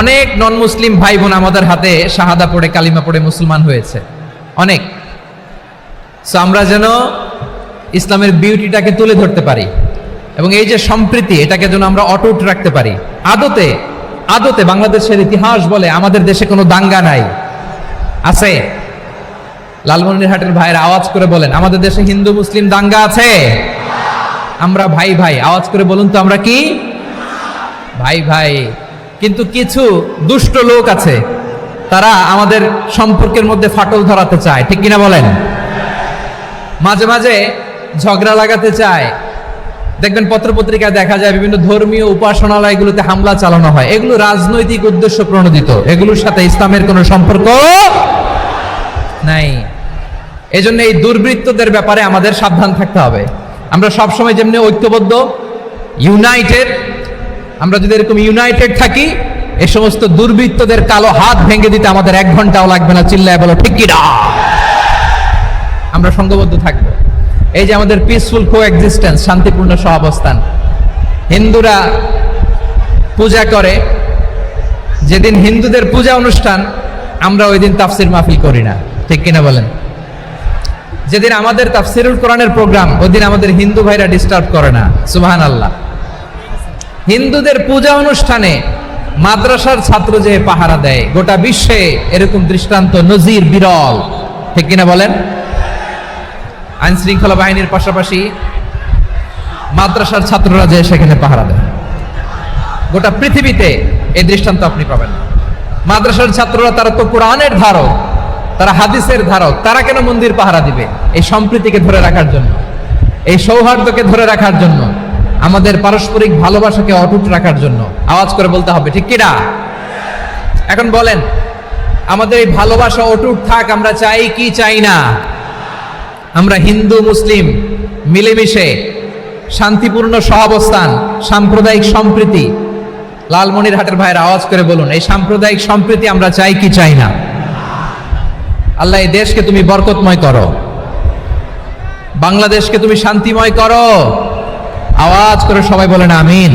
অনেক নন মুসলিম ভাই বোন আমাদের হাতে শাহাদা পড়ে, কালিমা পড়ে মুসলমান হয়েছে। অনেক। সো আমরা যেন ইসলামের বিউটিটাকে তুলে ধরতে পারি এবং এই যে সম্প্রীতি, এটাকে যেন আমরা অটুট রাখতে পারি। আদতে আদতে বাংলাদেশের ইতিহাস বলে আমাদের দেশে কোনো দাঙ্গা নাই। আছে? লালমনিরহাটের ভাইয়ের আওয়াজ করে বলেন, আমাদের দেশে হিন্দু, মুসলিম দাঙ্গা আছে? আমরা ভাই ভাই, আওয়াজ করে বলুন তো আমরা কি? ভাই ভাই। কিন্তু কিছু দুষ্ট লোক আছে, তারা আমাদের সম্পর্কের মধ্যে ফাটল ধরাতে চায়, ঠিক কিনা বলেন? মাঝে মাঝে ঝগড়া লাগাতে চায়। দেখবেন পত্রপত্রিকায় দেখা যায় বিভিন্ন ধর্মীয় উপাসনালয়গুলোতে হামলা চালানো হয়। এগুলো রাজনৈতিক উদ্দেশ্য প্রণোদিত। এগুলোর সাথে ইসলামের কোনো সম্পর্ক নাই। এজন্য এই দুর্বৃত্তদের ব্যাপারে আমাদের সাবধান থাকতে হবে। আমরা সবসময় যেমনি ঐক্যবদ্ধ ইউনাইটেড আমরা যদি এরকম ইউনাইটেড থাকি, এ সমস্ত দুর্বৃত্তদের কালো হাত ভেঙে দিতে আমাদের এক ঘন্টাও লাগবে না, চিল্লায় বলো, ঠিক আমরা সংঘবদ্ধ থাকব। এই যে আমাদের পিসফুল কো এক্সিস্টেন্স শান্তিপূর্ণ সহাবস্থান। হিন্দুরা পূজা করে, যেদিন হিন্দুদের পূজা অনুষ্ঠান, আমরা ওই দিন তাফসির মাহফিল করি না, ঠিক কিনা বলেন? যেদিন আমাদের তাফসিরুল কোরআনের প্রোগ্রাম, ওই দিন আমাদের হিন্দু ভাইরা ডিস্টার্ব করে না সুবহান আল্লাহ হিন্দুদের পূজা অনুষ্ঠানে মাদ্রাসার ছাত্র যে পাহারা দেয়, গোটা বিশ্বে এরকম দৃষ্টান্ত নজির বিরল। ঠিক কিনা বলেন? আইন শৃঙ্খলা বাহিনীর পাশাপাশি মাদ্রাসার ছাত্ররা যে সেখানে পাহারা দেয়। গোটা পৃথিবীতে এই দৃষ্টান্ত আপনি পাবেন মাদ্রাসার ছাত্ররা তারা তো কোরআনের ধারক, তারা হাদিসের ধারক, তারা কেন মন্দির পাহারা দিবে? এই সম্প্রীতিকে ধরে রাখার জন্য, এই সৌহার্দ্যকে ধরে রাখার জন্য। আমাদের পারস্পরিক ভালোবাসাকে অটুট রাখার জন্য। আওয়াজ করে বলতে হবে, ঠিক কিনা? এখন বলেন, আমাদের এই ভালোবাসা অটুট থাক, আমরা চাই কি চাই না? আমরা হিন্দু, মুসলিম, মিলেমিশে শান্তিপূর্ণ সহাবস্থান, সাম্প্রদায়িক সম্প্রীতি, লালমনিরহাটের ভাইয়ের আওয়াজ করে বলুন, এই সাম্প্রদায়িক সম্প্রীতি আমরা চাই কি চাই না? আল্লাহ, এই দেশকে তুমি বরকতময় করো। বাংলাদেশকে তুমি শান্তিময় করো। আওয়াজ করে সবাই বলেন আমিন।